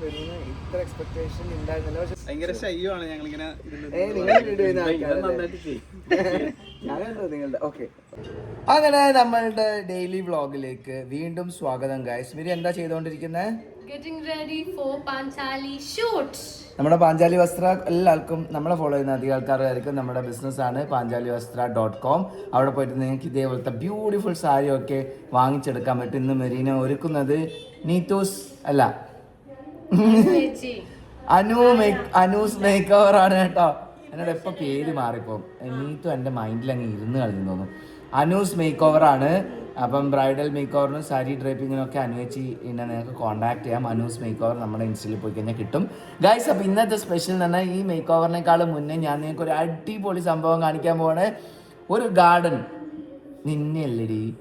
വരുന്ന ഇത്ര ഉണ്ടായിരുന്നില്ല അങ്ങനെ നമ്മളുടെ ഡെയിലി വ്ളോഗിലേക്ക് വീണ്ടും സ്വാഗതം ഗായ്സ് മിരി എന്താ ചെയ്തുകൊണ്ടിരിക്കുന്നത് Getting ready for Panchali shoot. നമ്മുടെ പാഞ്ചാലി വസ്ത്ര എല്ലാവർക്കും നമ്മളെ ഫോളോ ചെയ്യുന്ന അധികം ആൾക്കാരായിരിക്കും നമ്മുടെ ബിസിനസ്സാണ് പാഞ്ചാലി വസ്ത്ര ഡോട്ട് കോം അവിടെ പോയിട്ട് നിങ്ങൾക്ക് ഇതേപോലത്തെ ബ്യൂട്ടിഫുൾ സാരി ഒക്കെ വാങ്ങിച്ചെടുക്കാൻ പറ്റും. ഇന്ന് മെറീന ഒരുക്കുന്നത് നീത്തൂസ് അല്ല. Anu make Anu's make over ആണ് കേട്ടോ. എന്നോട് എപ്പോൾ പേര് മാറിപ്പോ നീത്തു എന്റെ മൈൻഡിൽ അങ്ങ് ഇരുന്ന് കളഞ്ഞു തോന്നും അനൂസ് മേക്ക് ഓവർ ആണ്. അപ്പം ബ്രൈഡൽ മേക്ക് ഓവറിനും സാരി ഡ്രൈപ്പിങ്ങിനും ഒക്കെ അനുവദിച്ച് പിന്നെ നിങ്ങൾക്ക് കോൺടാക്ട് ചെയ്യാം. അനൂസ് മേക്ക് ഓവർ നമ്മുടെ ഇൻസ്റ്റയിൽ പോയി കഴിഞ്ഞാൽ കിട്ടും. ഗൈസ് അപ്പോൾ ഇന്നത്തെ സ്പെഷ്യൽ എന്ന് പറഞ്ഞാൽ ഈ മേക്ക് മുന്നേ ഞാൻ നിങ്ങൾക്ക് ഒരു അടിപൊളി സംഭവം കാണിക്കാൻ പോകണേ ഒരു ഗാർഡൻ നിന്നെയല്ലടി.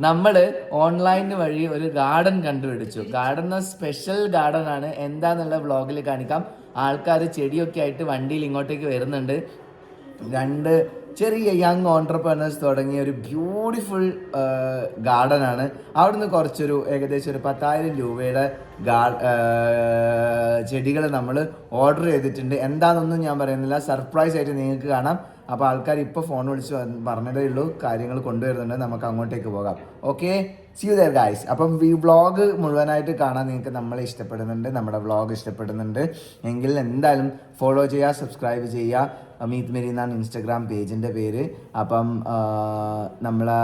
നമ്മൾ ഓൺലൈൻ വഴി ഒരു ഗാർഡൻ കണ്ടുപിടിച്ചു. ഗാർഡൻ സ്പെഷ്യൽ ഗാർഡൻ ആണ്. എന്താന്നുള്ള വ്ളോഗിൽ കാണിക്കാം. ആൾക്കാർ ചെടിയൊക്കെ ആയിട്ട് വണ്ടിയിൽ ഇങ്ങോട്ടേക്ക് വരുന്നുണ്ട്. രണ്ട് ചെറിയ യങ് ഓൺടർപ്രണേഴ്സ് തുടങ്ങിയ ഒരു ബ്യൂട്ടിഫുൾ ഗാർഡൻ ആണ്. അവിടുന്ന് കുറച്ചൊരു ഏകദേശം ഒരു പത്തായിരം രൂപയുടെ ഗാ ചെടികൾ നമ്മൾ ഓർഡർ ചെയ്തിട്ടുണ്ട്. എന്താണെന്നൊന്നും ഞാൻ പറയുന്നില്ല. സർപ്രൈസ് ആയിട്ട് നിങ്ങൾക്ക് കാണാം. അപ്പോൾ ആൾക്കാർ ഇപ്പോൾ ഫോൺ വിളിച്ച് പറഞ്ഞതേ ഉള്ളൂ. കാര്യങ്ങൾ കൊണ്ടുവരുന്നുണ്ട്. നമുക്ക് അങ്ങോട്ടേക്ക് പോകാം. Okay see you there guys അപ്പം ഈ വ്ളോഗ് മുഴുവനായിട്ട് കാണാൻ നിങ്ങൾക്ക് നമ്മളെ ഇഷ്ടപ്പെടുന്നുണ്ട്. നമ്മുടെ വ്ളോഗ് ഇഷ്ടപ്പെടുന്നുണ്ട്. എങ്കിൽ എന്തായാലും ഫോളോ ചെയ്യുക സബ്സ്ക്രൈബ് ചെയ്യുക. അമീത് മെരി എന്നാണ് ഇൻസ്റ്റഗ്രാം പേജിന്റെ പേര്. അപ്പം നമ്മളെ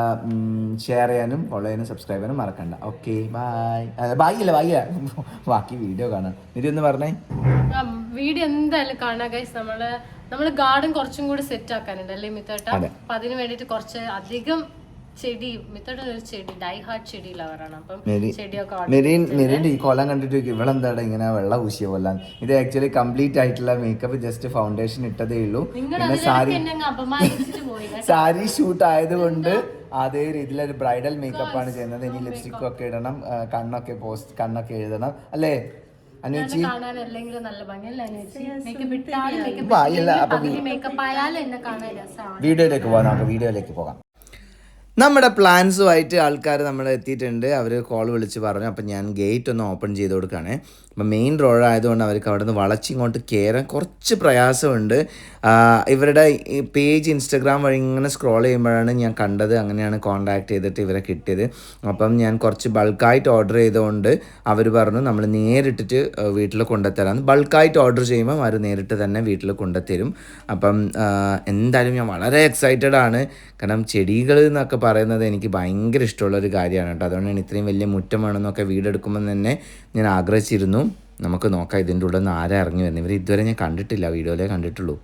ഷെയർ ചെയ്യാനും ഫോളോ ചെയ്യാനും സബ്സ്ക്രൈബ് ചെയ്യാനും മറക്കണ്ട. ഓക്കെ ബായ് ബായ് അല്ല ബായ് ബാക്കി വീഡിയോ കാണാം. മെരി ഒന്ന് പറഞ്ഞേ. വീഡിയോ എന്തായാലും കാണാം ഗൈസ് നമ്മൾ നമ്മൾ ഗാർഡൻ കുറച്ചും കൂടി സെറ്റ് ആക്കാനുണ്ട്. അല്ലേ മിത്തോട്ട. അപ്പൊ അതിന് വേണ്ടിട്ട് കുറച്ച് അധികം ചെടി മിത്തോട്ട ഒരു ചെടി ഡൈ ഹാർട്ട് ചെടി ലവറാണ്. അപ്പം ചെടിയൊക്കെ ഈ കൊലം കണ്ടിട്ട് ഇവളെന്താണ് ഇങ്ങനെ വെള്ള ഊശിയ കൊല്ലാൻ ഇത് ആക്ച്വലി കംപ്ലീറ്റ് ആയിട്ടുള്ള മേക്കപ്പ് ജസ്റ്റ് ഫൗണ്ടേഷൻ ഇട്ടതേ ഉള്ളൂ. പിന്നെ സാരി സാരി ഷൂട്ട് ആയതുകൊണ്ട് അതേ രീതിയിൽ ഒരു ബ്രൈഡൽ മേക്കപ്പ് ആണ് ചെയ്യുന്നത്. ഇനി ലിപ്സ്റ്റിക് ഒക്കെ ഇടണം കണ്ണൊക്കെ പോസ്റ്റ് കണ്ണൊക്കെ എഴുതണം. അല്ലേ? രസമാണ്. വീഡിയോയിലേക്ക് പോകാം നമുക്ക് വീഡിയോയിലേക്ക് പോകാം. നമ്മുടെ പ്ലാൻസുമായിട്ട് ആൾക്കാർ നമ്മൾ എത്തിയിട്ടുണ്ട്. അവർ കോൾ വിളിച്ച് പറഞ്ഞു. അപ്പം ഞാൻ ഗേറ്റ് ഒന്ന് ഓപ്പൺ ചെയ്ത് കൊടുക്കുകയാണ്. അപ്പം മെയിൻ റോഡായതുകൊണ്ട് അവർക്ക് അവിടെ നിന്ന് വളച്ചിങ്ങോട്ട് കയറാൻ കുറച്ച് പ്രയാസമുണ്ട്. ഇവരുടെ പേജ് ഇൻസ്റ്റഗ്രാം വഴി ഇങ്ങനെ സ്ക്രോൾ ചെയ്യുമ്പോഴാണ് ഞാൻ കണ്ടത്. അങ്ങനെയാണ് കോൺടാക്ട് ചെയ്തിട്ട് ഇവരെ കിട്ടിയത്. അപ്പം ഞാൻ കുറച്ച് ബൾക്കായിട്ട് ഓർഡർ ചെയ്തുകൊണ്ട് അവർ പറഞ്ഞു നമ്മൾ നേരിട്ടിട്ട് വീട്ടിൽ കൊണ്ടുത്തരാം. ബൾക്കായിട്ട് ഓർഡർ ചെയ്യുമ്പോൾ അവർ നേരിട്ട് തന്നെ വീട്ടിൽ കൊണ്ടുത്തരും. അപ്പം എന്തായാലും ഞാൻ വളരെ എക്സൈറ്റഡ് ആണ്. കാരണം ചെടികൾ എന്നൊക്കെ പറയുന്നത് എനിക്ക് ഭയങ്കര ഇഷ്ടമുള്ള ഒരു കാര്യമാണ് കേട്ടോ. അതുകൊണ്ടാണ് ഇത്രയും വലിയ മുറ്റം വേണമെന്നൊക്കെ വീടെടുക്കുമ്പോൾ തന്നെ ഞാൻ ആഗ്രഹിച്ചിരുന്നു. നമുക്ക് നോക്കാം ഇതിന്റെ ഉള്ളിൽ നിന്ന് ആരാ ഇറങ്ങി വരുന്നത്. ഇവർ ഇതുവരെ ഞാൻ കണ്ടിട്ടില്ല. വീഡിയോയിലേ കണ്ടിട്ടുള്ളൂ.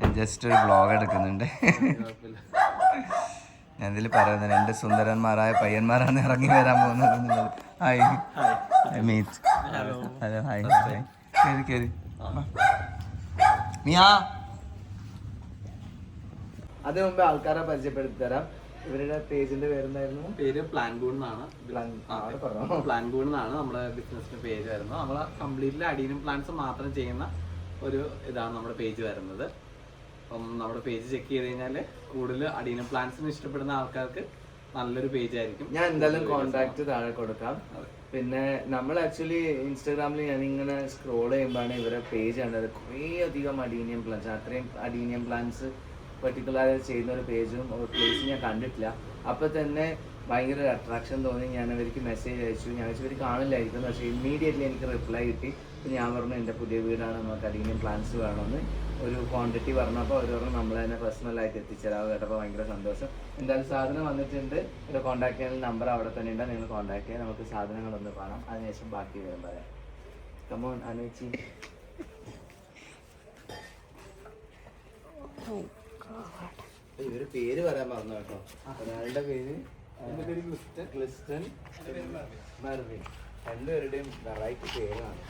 ഞാൻ ജസ്റ്റ് ഒരു വ്ളോഗ് എടുക്കുന്നുണ്ട്. ഞാൻ ഇതിൽ പറയുന്നത് രണ്ട് സുന്ദരന്മാരായ പയ്യന്മാരാണ് ഇറങ്ങി വരാൻ പോകുന്നത് hi meet hello hi hi കയറി കയറി മിയാ. അതിനു മുമ്പ് ആൾക്കാരെ പരിചയപ്പെടുത്തി തരാം ഇവരുടെ പേജിന്റെ പേരെന്തായിരുന്നു? പേര് പ്ലാൻ ഗൂൺ എന്നാണ് പ്ലാൻഗൂൺ എന്നാണ് നമ്മുടെ ബിസിനസിന്റെ പേര് വരുന്നത്. നമ്മൾ കംപ്ലീറ്റ്ലി അഡീനും പ്ലാൻസ് മാത്രം ചെയ്യുന്ന ഒരു ഇതാണ് നമ്മുടെ പേജ് വരുന്നത്. അപ്പം നമ്മുടെ പേജ് ചെക്ക് ചെയ്ത് കഴിഞ്ഞാൽ കൂടുതൽ അടീനം പ്ലാൻസിന് ഇഷ്ടപ്പെടുന്ന ആൾക്കാർക്ക് നല്ലൊരു പേജ് ആയിരിക്കും. ഞാൻ എന്തായാലും കോണ്ടാക്ട് താഴെ കൊടുക്കാം. പിന്നെ നമ്മൾ ആക്ച്വലി ഇൻസ്റ്റാഗ്രാമിൽ ഞാൻ ഇങ്ങനെ സ്ക്രോൾ ചെയ്യുമ്പോഴാണ് ഇവരെ പേജ് കണ്ടത്. കുറേ അധികം അഡീനിയം പ്ലാൻസ് അത്രയും അഡീനിയം പ്ലാൻസ് പെർട്ടിക്കുലർ ചെയ്യുന്ന ഒരു പേജും ഒരു പ്ലേസും ഞാൻ കണ്ടിട്ടില്ല. അപ്പോൾ തന്നെ ഭയങ്കര ഒരു അട്രാക്ഷൻ തോന്നി. ഞാൻ അവർക്ക് മെസ്സേജ് അയച്ചു. ഞാൻ വെച്ചാൽ ഇവർ കാണില്ലായിരിക്കും. പക്ഷേ ഇമ്മീഡിയറ്റ്ലി എനിക്ക് റിപ്ലൈ കിട്ടി. ഞാൻ പറഞ്ഞു എന്റെ പുതിയ വീടാണ്. നമുക്ക് അധികം പ്ലാൻസ് വേണമെന്ന്. ഒരു ക്വാണ്ടിറ്റി പറഞ്ഞപ്പോൾ അവർ പറഞ്ഞു നമ്മൾ തന്നെ പേഴ്സണലായിട്ട് എത്തിച്ചേരാവ് കേട്ടപ്പോൾ ഭയങ്കര സന്തോഷം. എന്തായാലും സാധനം വന്നിട്ടുണ്ട്. ഒരു കോൺടാക്ട് ചെയ്യാൻ നമ്പർ അവിടെ തന്നെ ഉണ്ട്. നിങ്ങൾ കോൺടാക്ട് ചെയ്യാം. നമുക്ക് സാധനങ്ങളൊന്ന് കാണാം. അതിനുശേഷം ബാക്കി വരും പറയാം. കമോൺ അനുച്ചി ഇവർ പേര് പറയാൻ മറന്നു കേട്ടോ. ഒരാളുടെ പേര് ക്ലിസ്റ്റൻ മെർവിൻ. രണ്ടുപേരുടെയും വെറൈറ്റി പേരാണ്.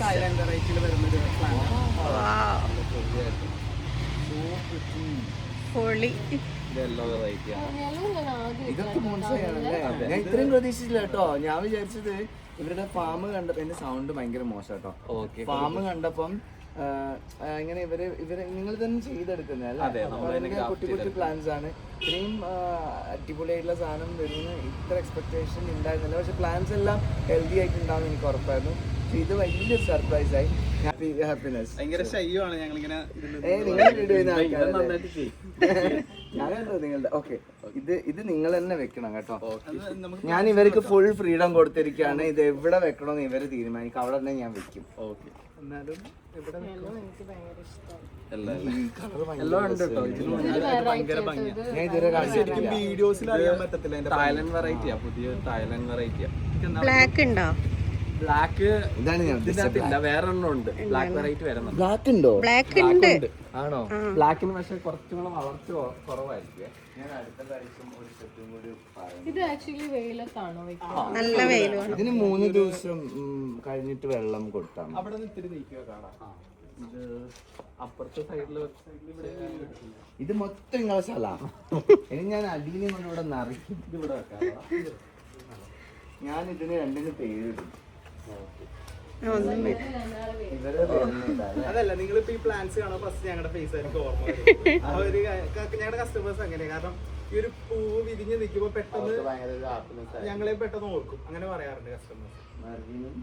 തായ്ലാൻഡ് വെറൈറ്റിയിൽ വരുന്നൊരു പ്ലാൻ സൂപ്പർ പൊളി. ഇതൊക്കെ മോശമാണല്ലേ ഞാൻ ഇത്രയും പ്രതീക്ഷിച്ചില്ല കേട്ടോ. ഞാൻ വിചാരിച്ചത് ഇവരുടെ ഫാം കണ്ടപ്പോ എന്റെ സൗണ്ട് ഭയങ്കര മോശം കേട്ടോ. ഓക്കെ ഫാം കണ്ടപ്പം ഇങ്ങനെ ഇവർ ഇവർ നിങ്ങൾ തന്നെ ചെയ്തെടുക്കുന്ന കുട്ടി കുട്ടി പ്ലാൻസ് ആണ്. ഇത്രയും അടിപൊളിയായിട്ടുള്ള സാധനം വരുന്ന. ഇത്ര എക്സ്പെക്ടേഷൻ ഉണ്ടായിരുന്നില്ല. പക്ഷെ പ്ലാൻസ് എല്ലാം ഹെൽത്തി ആയിട്ട് ഉണ്ടാവും എനിക്ക് ഉറപ്പായിരുന്നു. പക്ഷെ ഇത് വലിയ സർപ്രൈസ് ആയി. ഹാപ്പി ഹാപ്പിനെസ് ഭയങ്കര ചെയ്യും. ഞാൻ കണ്ടോ നിങ്ങളുടെ ഓക്കെ ഇത് ഇത് നിങ്ങൾ തന്നെ വെക്കണം കേട്ടോ. ഞാൻ ഇവർക്ക് ഫുൾ ഫ്രീഡം കൊടുത്തിരിക്കുകയാണ്. ഇത് എവിടെ വെക്കണമെന്ന് ഇവർ തീരുമാനിക്കും. അവിടെ തന്നെ ഞാൻ വെക്കും. ഓക്കെ എന്നാലും വീഡിയോസിൽ അറിയാൻ പറ്റത്തില്ല. തായ്ലൻഡ് വെറൈറ്റിയാ പുതിയ തായ്ലൻഡ് വെറൈറ്റിയാ ബ്ലാക്ക് ഉണ്ടോ? ബ്ലാക്ക് ഇതാണ് വേറെ ഉണ്ട്. ബ്ലാക്ക് വെറൈറ്റി വരുന്നുണ്ട് ബ്ലാക്ക് ഉണ്ടോ? ബ്ലാക്ക് ഉണ്ട്. ആണോ? ബ്ലാക്കിന് പക്ഷെ കുറച്ചും കൂടെ വളർച്ച കുറവായിരിക്കും. ഞാൻ അടുത്ത പ്രാവശ്യം ഒരു സെറ്റും കൂടി പറയാം ഇത് ആക്ച്വലി വെയിലത്താണോ നല്ല ഇതിന് മൂന്ന് ദിവസം കഴിഞ്ഞിട്ട് വെള്ളം കൊടുത്താൽ മതി. അവിടെ നിന്ന് ഇത്തിരി നീക്കുക കാണാം. ഇത് മൊത്തം നിങ്ങളെ സ്ഥലമാണ്. ഇനി ഞാൻ അടിയിൽ ഇവിടെ നിറയ്ക്കും ഇവിടെ വെക്കാം. ഞാൻ ഇതിന് രണ്ടിന് പേരിടും. ഒന്നും നിങ്ങൾ ഇപ്പൊ അതല്ല നിങ്ങളിപ്പോ ഈ പ്ലാൻസ് കാണാൻ ഫസ്റ്റ് ഞങ്ങളുടെ ഫേസ് ആയിരിക്കും ഓർമ്മ വരും. ആ ഒരു ഞങ്ങളുടെ കസ്റ്റമേഴ്സ് അങ്ങനെ കാരണം ഈ ഒരു പൂ വിരിഞ്ഞ് നിൽക്കുമ്പോ പെട്ടെന്ന് ഞങ്ങളെ പെട്ടെന്ന് ഓർക്കും. അങ്ങനെ പറയാറുണ്ട് കസ്റ്റമേഴ്സ് മെർവിനും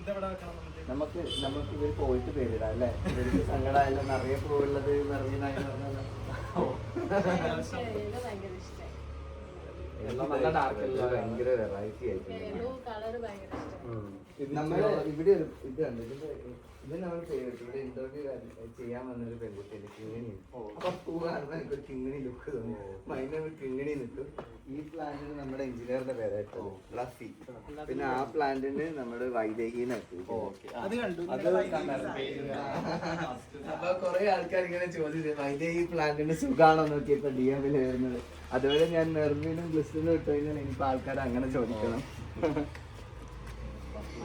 ഇതെവിടെ വെക്കണം നമുക്ക്? നമുക്ക് ഇവർ പോയിട്ട് പേരിടാം അല്ലേ? ഇവർക്ക് സങ്കടമായാലും നിറയെ പൂവുള്ളത് പറഞ്ഞാലോ. ഭയങ്കര ഇഷ്ടമായി എല്ലാം നല്ല ഡാർക്ക് ഭയങ്കര വെറൈറ്റി ആയിട്ടുണ്ട് നമ്മൾ ഇവിടെ ഒരു ഇത് കണ്ടു. ഇത് നമ്മൾ പേരിട്ടു ഇവിടെ ഇന്റർവ്യൂ ചെയ്യാൻ വന്നൊരു പെൺകുട്ടിയിൽ കിങ്ങിണി. അപ്പൊ പൂ കാണുമ്പോൾ എനിക്ക് ഒരു കിങ്ങിണി ലുക്ക് തോന്നി. മൈന ഒരു കിങ്ങിണി നിൽക്കും. ഈ പ്ലാന്റിന് നമ്മുടെ എഞ്ചിനീയറുടെ പേരായിട്ടത് ഫ്ലഫി. പിന്നെ ആ പ്ലാന്റിന് നമ്മുടെ വൈദേഹിന്ന് അത് കണ്ടു. അപ്പൊ കുറെ ആൾക്കാർ ഇങ്ങനെ ചോദിച്ചു വൈദേഹി പ്ലാന്റിന് സുഖാണോ നോക്കിയപ്പോ ഡി എമ്മിൽ വരുന്നത്. അതുപോലെ ഞാൻ നെർവിനും ഗ്ലിസ്റ്ററിനും ഇട്ടു കഴിഞ്ഞാൽ ഇനിയിപ്പോ ആൾക്കാർ അങ്ങനെ ചോദിക്കണം മറ്റേത് കൂടി എടുക്കട്ടെ അത് കോംബോയിൽ വരുന്ന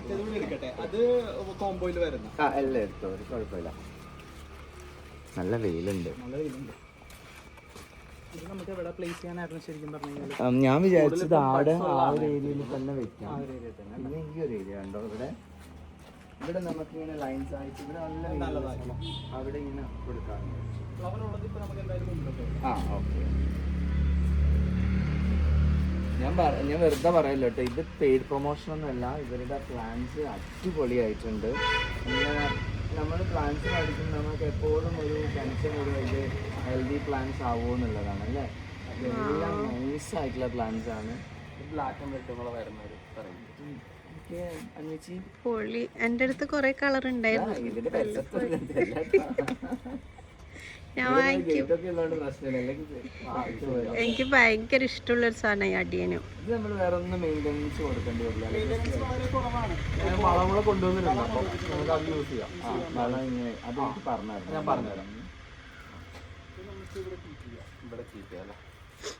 ആ എല്ലാം എടുത്തോ. ഒരു കുഴപ്പമില്ല. നല്ല വെയിലുണ്ട്. ഞാൻ വിചാരിച്ചത് ആടെ ആ ഒരു ഏരിയയിൽ തന്നെ വെക്കാം. പിന്നെ ഈ ഒരു ഏരിയ ഉണ്ടോ? ഇവിടെ ഇവിടെ നമുക്ക് ഇങ്ങനെ ലൈൻസ് ആയിട്ട് ഇവിടെ നല്ല അവിടെ ഇങ്ങനെ കൊടുക്കാറുണ്ട്. ആ ഓക്കെ. ഞാൻ ഞാൻ വെറുതെ പറയല്ലോ കേട്ടോ ഇത് പെയ്ഡ് പ്രൊമോഷൻ ഒന്നുമല്ല. ഇവരുടെ പ്ലാൻസ് അടിപൊളിയായിട്ടുണ്ട്. നമ്മൾ പ്ലാൻസ് പഠിക്കുമ്പോൾ നമുക്ക് എപ്പോഴും ഒരു ടെൻഷൻ ഒരു ഇത് ഹെൽത്തി പ്ലാൻസ് ആവുമോ എന്നുള്ളതാണ് അല്ലേ? അതെല്ലാം നൈസ് ആയിട്ടുള്ള പ്ലാൻസ് ആണ്. ബ്ലാക്ക് ആൻഡ് റെഡ് കളർ വരുന്നത് പറയുന്നത് പൊളി എന്റെ അടുത്ത് കുറെ കളർ ഉണ്ടായിരുന്നു. ഞാൻ വാങ്ങിക്കും. എനിക്ക് ഭയങ്കര ഇഷ്ടമുള്ള ഒരു സാധനം ഈ അടിയനും. ഇത് നമ്മൾ വേറെ ഒന്നും മെയിന്റെനൻസ് കൊടുക്കേണ്ടി വരില്ല. അല്ലേ? വളരെ കുറവാണ്. ഞാൻ വളം കൊണ്ടുവന്നിട്ടുണ്ട് നമുക്ക് അത് യൂസ് ചെയ്യാം. ആ, വളം ഇങ്ങനെ അത് എനിക്ക് പറഞ്ഞായിരുന്നു ഞാൻ പറഞ്ഞുതരാം. ഇവിടെ കീപ്പ് ചെയ്യാം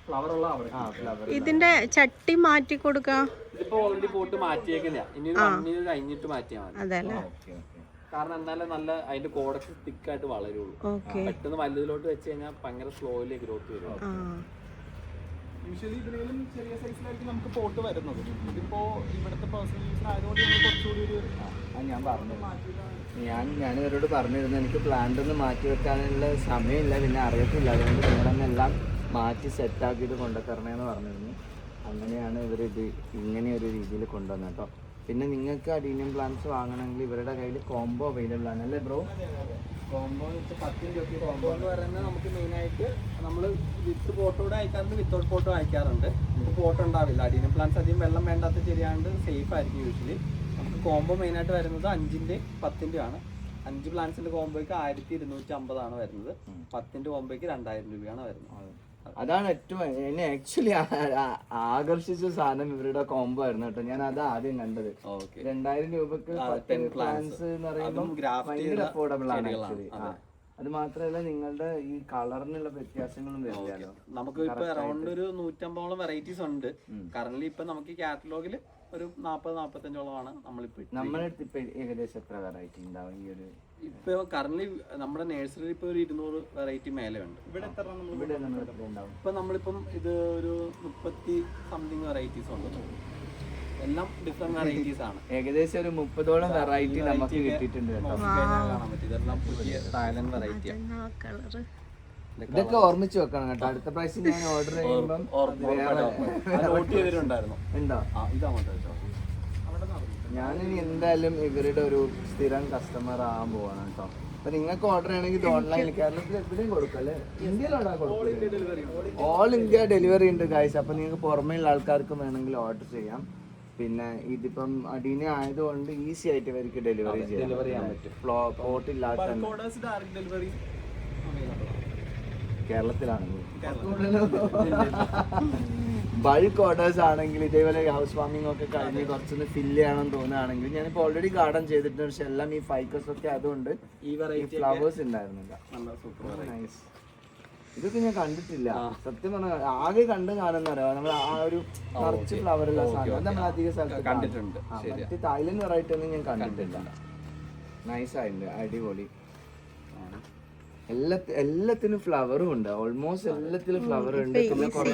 ഫ്ലവർ ഉള്ള ആ ഫ്ലവർ ഇതിന്റെ ചട്ടി മാറ്റി കൊടുക്കാം? ഇതിപ്പോ ഓൾറെഡി പോട്ട് ഇനി കഴിഞ്ഞിട്ട് മാറ്റിയാൽ മതി. അതല്ലേ കാരണം എന്നാലേ നല്ല അതിന്റെ കോഡക്സ് തിക്ക് ആയിട്ട് വളരുള്ളൂ പെട്ടെന്ന് വലുതിലോട്ട് വെച്ച് കഴിഞ്ഞാൽ ഭയങ്കര സ്ലോയിലേ ഗ്രോത്ത് വരും. യൂഷ്വലി ഇതിലും ചെറിയ സൈസിലായിരിക്കും നമുക്ക് പോട്ട് വരുന്നത്. ഇതിപ്പോ ഇവിടുത്തെ പേഴ്സണൽ യൂസിന് ആയതുകൊണ്ട് നമ്മൾ കുറച്ചുകൂടി ഒരു ഞാൻ പറഞ്ഞു ഞാൻ ഞാൻ ഇവരോട് പറഞ്ഞിരുന്നു എനിക്ക് പ്ലാന്റ് ഒന്ന് മാറ്റി വെക്കാനുള്ള സമയമില്ല പിന്നെ അറിയത്തില്ല. അതുകൊണ്ട് നിങ്ങളെന്നെ എല്ലാം മാറ്റി സെറ്റാക്കിയിട്ട് കൊണ്ടുത്തരണേന്ന് പറഞ്ഞിരുന്നു. അങ്ങനെയാണ് ഇവർ ഇത് ഇങ്ങനെ ഒരു രീതിയിൽ കൊണ്ടുവന്നത് കേട്ടോ. പിന്നെ നിങ്ങൾക്ക് അഡീനിയം പ്ലാന്റ്സ് വാങ്ങണമെങ്കിൽ ഇവരുടെ കയ്യിൽ കോംബോ അവൈലബിൾ ആണ് അല്ലേ ബ്രോ കോംബോ എന്ന് വെച്ചാൽ പത്ത് രൂപയ്ക്ക് കോംബോ എന്ന് പറയുന്നത് നമുക്ക് മെയിനായിട്ട് നമ്മൾ വിത്ത് പോട്ടോടെ അയക്കാറുണ്ട് വിത്തൗട്ട് പോട്ടോ അയക്കാറുണ്ട്. പോട്ട് ഉണ്ടാവില്ല. അഡീനിയം പ്ലാന്റ്സ് അധികം വെള്ളം വേണ്ടാത്ത ചെടിയാണ്ട് സേഫ് ആയിരിക്കും യൂഷ്വലി നമുക്ക് കോംബോ മെയിനായിട്ട് വരുന്നത് അഞ്ചിന്റെ പത്തിന്റെ ആണ്. അഞ്ച് പ്ലാന്റ്സിന്റെ കോംബോയ്ക്ക് ആയിരത്തി ഇരുന്നൂറ്റി അമ്പതാണ് വരുന്നത്. പത്തിന്റെ കോംബോയ്ക്ക് രണ്ടായിരം രൂപയാണ് വരുന്നത്. അതാണ് ഏറ്റവും എന്നെ ആക്ച്വലി ആകർഷിച്ച സാധനം ഇവരുടെ കോംബോ ആയിരുന്നു കേട്ടോ. ഞാൻ അത് ആദ്യം കണ്ടത്. രണ്ടായിരം രൂപക്ക് പ്ലാൻസ് എന്ന് പറയുമ്പോൾ ഭയങ്കര അഫോർഡബിൾ ആണ്. ആക്ച്വലി അത്. മാത്രമല്ല നിങ്ങളുടെ ഈ കളറിനുള്ള വ്യത്യാസങ്ങളും നമുക്ക് ഇപ്പൊ അറൗണ്ട് ഒരു നൂറ്റമ്പതോളം വെറൈറ്റീസ് ഉണ്ട്. കറന്റ് ഇപ്പൊ നമുക്ക് കാറ്റലോഗിൽ ഒരു നാപ്പത് നാപ്പത്തഞ്ചോളമാണ് നമ്മളിപ്പോ നമ്മളെടുത്ത് ഇപ്പൊ ഏകദേശം എത്ര വെറൈറ്റി ഉണ്ടാവും ഈ ഒരു ഇപ്പൊ കറന്റ് നമ്മുടെ നേഴ്സറി ഇപ്പൊ ഒരു ഇരുന്നൂറ് വെറൈറ്റി മേലെ ഉണ്ട്. ഇവിടെ എത്ര നമ്മൾ ഇവിടെ ഇപ്പൊ നമ്മളിപ്പം ഇത് ഒരു മുപ്പത്തി സംതിങ് വെറൈറ്റീസ് ഉണ്ട്. എല്ലാം ഡിഫറെന്റ് വെറൈറ്റീസ് ആണ്. ഏകദേശം ഒരു മുപ്പതോളം വെറൈറ്റി നമുക്ക് കിട്ടിയിട്ടുണ്ട് കാണാൻ പറ്റും. ഇതെല്ലാം പുതിയ തായ്ലൻഡ് വെറൈറ്റി ആ ഇതൊക്കെ ഓർമ്മിച്ച് വെക്കണം കേട്ടോ. അടുത്ത പ്രാവശ്യം ഞാൻ ഓർഡർ ചെയ്യുമ്പോൾ ഉണ്ടോ? ഇതാ ഞാനിനി എന്തായാലും ഇവരുടെ ഒരു സ്ഥിരം കസ്റ്റമർ ആവാൻ പോവാണ് കേട്ടോ അപ്പൊ നിങ്ങൾക്ക് ഓർഡർ ചെയ്യണമെങ്കിൽ ഇത് ഓൺലൈനിൽ കേരളത്തിൽ എവിടെയും കൊടുക്കല്ലേ ഇന്ത്യയിലാണോ കൊടുക്കുന്നത്? ഓൾ ഇന്ത്യ ഡെലിവറി ഉണ്ട്. കാഴ്ച അപ്പൊ നിങ്ങൾക്ക് പുറമേയുള്ള ആൾക്കാർക്കും വേണമെങ്കിൽ ഓർഡർ ചെയ്യാം. പിന്നെ ഇതിപ്പം അടീന ആയതുകൊണ്ട് ഈസി ആയിട്ട് ഇവർക്ക് ഡെലിവറി ചെയ്യാം. ഇല്ലാത്ത കേരളത്തിലാണെങ്കിൽ ബൾക്ക് ഓർഡേഴ്സ് ആണെങ്കിൽ ഇതേപോലെ ഹൗസ് വാമിംഗ് ഒക്കെ കഴിഞ്ഞ് കുറച്ചൊന്ന് ഫില്ല് ചെയ്യണം തോന്നുകയാണെങ്കിൽ ഞാനിപ്പോൾ ഓൾറെഡി ഗാർഡൻ ചെയ്തിട്ടുണ്ട്. പക്ഷെ എല്ലാം ഈ ഫൈക്കസ് ഒക്കെ അതുകൊണ്ട് ഈ വെറൈറ്റി ഫ്ലവേഴ്സ് ഉണ്ടായിരുന്നില്ല. Nice. ഇതൊക്കെ ഞാൻ കണ്ടിട്ടില്ല. സത്യം പറഞ്ഞാൽ ആകെ കണ്ട് കാണുന്ന അറിയാം നമ്മൾ ആ ഒരു കുറച്ച് ഫ്ലവർ ഉള്ള സാധനം. നമ്മൾ അധിക സ്ഥലത്ത് കണ്ടിട്ടുണ്ട്. മറ്റ് തായ്ലൻഡ് വെറൈറ്റി ഒന്നും ഞാൻ കണ്ടിട്ടില്ല. നൈസ് ആയിട്ടുണ്ട്. അടിപൊളി. എല്ലാ എല്ലാത്തിനും ഫ്ലവറും ഉണ്ട്. ഓൾമോസ്റ്റ് എല്ലാത്തിലും ഫ്ലവർ ഉണ്ട്. പിന്നെ കുറെ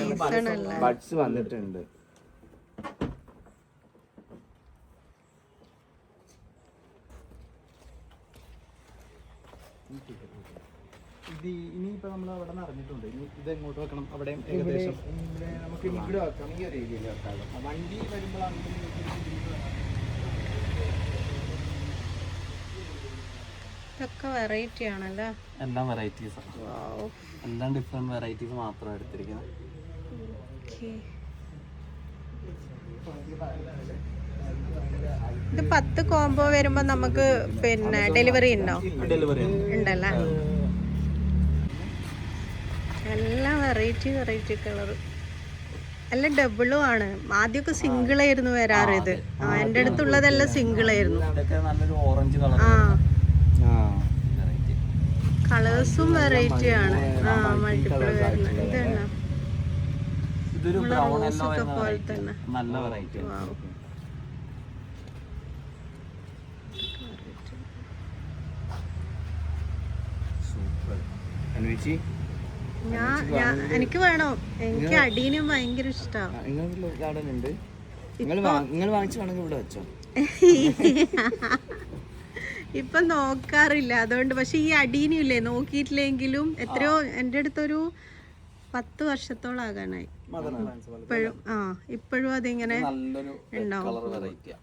ബഡ്സ് വന്നിട്ടുണ്ട്. ഇത് ഇനിയിപ്പോ നമ്മൾ അവിടെ നിന്ന് അറിഞ്ഞിട്ടുണ്ട് ഇനി ഇത് എങ്ങോട്ട് വെക്കണം? അവിടെ ഏകദേശം. നമുക്ക് ഇവിടെ വെക്കാം. ഈ ഒരു ഏരിയയിൽ വെക്കാം. വണ്ടി വരുമ്പോഴാണ് ഇതൊക്കെ വെറൈറ്റി ആണല്ലോ? എല്ലാം വെറൈറ്റീസ് എല്ലാം ഡിഫറെന്റ് വെറൈറ്റീസ് മാത്രം എടുത്തിരിക്കുന്നത്. ഇത് പത്ത് കോംബോ വരുമ്പോ നമുക്ക് പിന്നെ ഡെലിവറി ഉണ്ടോ? ഡെലിവറി ഉണ്ടല്ലേ? എല്ലാം വെറൈറ്റി വെറൈറ്റി കളർ അല്ല ഡബിളും ആണ്. ആദ്യമൊക്കെ സിംഗിൾ ആയിരുന്നു വരാറ് ഇത്. ആ എന്റെ അടുത്തുള്ളതെല്ലാം സിംഗിൾ ആയിരുന്നു. ആ. കളേഴ്സും വെറൈറ്റി ആണ്. ആ മൾട്ടിപ്പിൾ വരുന്നത് ഇതാണ് ഇതൊരു ബ്രൗൺ. നല്ല വെറൈറ്റി. സൂപ്പർ അനുവേച്ചി ഞാൻ ഞാൻ എനിക്ക് വേണം. എനിക്ക് അടീനും ഭയങ്കര ഇഷ്ടമാണ് ഗാർഡൻ ഉണ്ട്. നിങ്ങൾ വാങ്ങിച്ചു വേണമെങ്കിൽ ഇവിടെ വെച്ചോ. ഇപ്പൊ നോക്കാറില്ല. അതുകൊണ്ട് പക്ഷെ ഈ അടീനും നോക്കിയിട്ടില്ലെങ്കിലും എത്രയോ എന്റെ അടുത്തൊരു പത്ത് വർഷത്തോളം ആകാനായി ഇപ്പോഴും ആ ഇപ്പോഴും അതിങ്ങനെ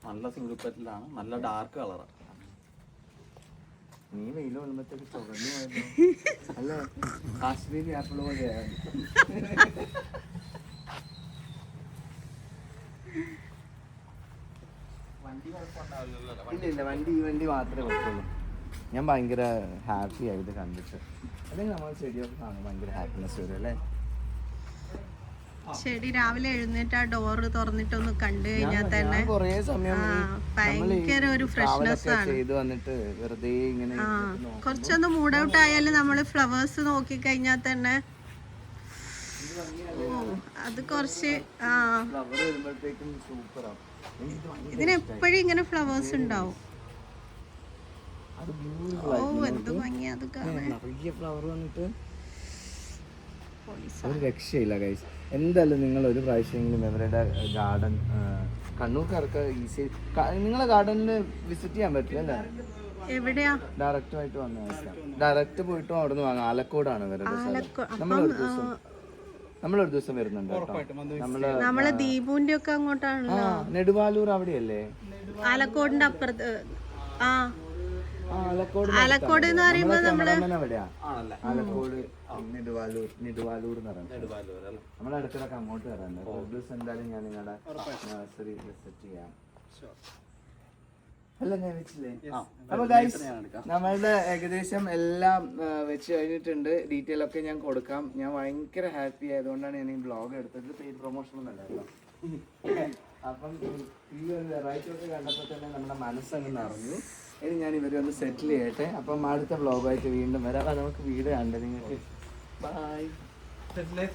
നല്ല സിംഗിൾ പെറ്റിലാണ് നല്ല ഡാർക്ക് കളറാണ് നീ വെയിൽ കൊള്ളുമ്പോഴത്തേക്ക് ചുവന്നു അല്ല? കാശ്മീരി ആപ്പിൾ പോലെയാണ് ഇല്ല ഇല്ല വണ്ടി ഈ വണ്ടി മാത്രമേ പറ്റുള്ളൂ. ഞാൻ ഭയങ്കര ഹാപ്പി ആയി ഇത് കണ്ടിട്ട്. അല്ലെങ്കിൽ നമ്മൾ ചെടിയൊക്കെ കാണും ഭയങ്കര ഹാപ്പിനെസ് വരും അല്ലേ? ചെടി രാവിലെ എഴുന്നേറ്റ് ആ ഡോറ് തുറന്നിട്ടൊന്ന് കണ്ടു കഴിഞ്ഞാൽ തന്നെ ഭയങ്കര ഒരു ഫ്രഷ്നെസ് ആണ്. ചെയ്ത് വന്നിട്ട് വെറുതെ ഇങ്ങനെ ആ കുറച്ചൊന്ന് മൂഡ് ഔട്ട് ആയാലും നമ്മൾ ഫ്ലവേഴ്സ് നോക്കി കഴിഞ്ഞാൽ തന്നെ അത് കുറച്ച് ആ. സൂപ്പറാണ് ഇതിന് എപ്പോഴും ഇങ്ങനെ ഫ്ലവേഴ്സ് ഉണ്ടാവും. ഓ. എന്ത് ഭംഗിയാ അത് ഫ്ലവർ വന്നിട്ട് ഒരു രക്ഷയില്ല ഗൈസ് എന്തായാലും നിങ്ങൾ ഒരു പ്രാവശ്യമെങ്കിലും ഇവരുടെ ഗാർഡൻ കണ്ണൂർക്കാർക്ക് ഈസി നിങ്ങളെ ഗാർഡനിൽ വിസിറ്റ് ചെയ്യാൻ പറ്റില്ല അല്ലേ? എവിടെയാ? ഡയറക്റ്റുമായിട്ട് വന്ന ഡയറക്റ്റ് പോയിട്ടും അവിടെ നിന്ന് വാങ്ങാം. ആലക്കോടാണ് ഇവരുടെ ആലക്കോ- ഒരു നമ്മളൊരു ദിവസം വരുന്നുണ്ട് നമ്മൾ നമ്മളെ ദീപുവിന്റെ ഒക്കെ അങ്ങോട്ടാണ് നെടുവാലൂർ അവിടെയല്ലേ ആലക്കോടിന്റെ അപ്പുറത്ത് ആ. ആലക്കോട് ആലക്കോട് എന്ന് പറയുമ്പോ നമ്മൾ ആണല്ലേ. ആലക്കോട്. നെടുവാലൂർ നെടുവാലൂർ എന്ന് പറയുന്നത്. നമ്മൾ ഇടയ്ക്കിടയ്ക്ക് അങ്ങോട്ട് വരാനുണ്ട് ഒരു ദിവസം എന്തായാലും ഞാൻ നിങ്ങളുടെ നഴ്സറി വിസിറ്റ് ചെയ്യാം അല്ല ഞാൻ വെച്ചില്ലേ അപ്പൊ ഗൈസ് നമ്മളുടെ ഏകദേശം എല്ലാം വെച്ച് കഴിഞ്ഞിട്ടുണ്ട്. ഡീറ്റെയിൽ ഒക്കെ ഞാൻ കൊടുക്കാം. ഞാൻ ഭയങ്കര ഹാപ്പി ആയതുകൊണ്ടാണ് ഞാൻ ഈ ബ്ലോഗ് എടുത്തത്. പെയ്ഡ് പ്രൊമോഷൻ ഒന്നല്ല അപ്പം ഈ- ഈ ഒരു വെറൈറ്റി ഒക്കെ കണ്ടപ്പോൾ തന്നെ നമ്മുടെ മനസ്സങ്ങ് നിറഞ്ഞു. ഇനി ഞാൻ ഇവരെ ഒന്ന് സെറ്റിൽ ചെയ്യട്ടെ. അപ്പം അടുത്ത ബ്ലോഗായിട്ട് വീണ്ടും വരാം. അപ്പം നമുക്ക് വീട് കണ്ടത് നിങ്ങൾക്ക് ബൈ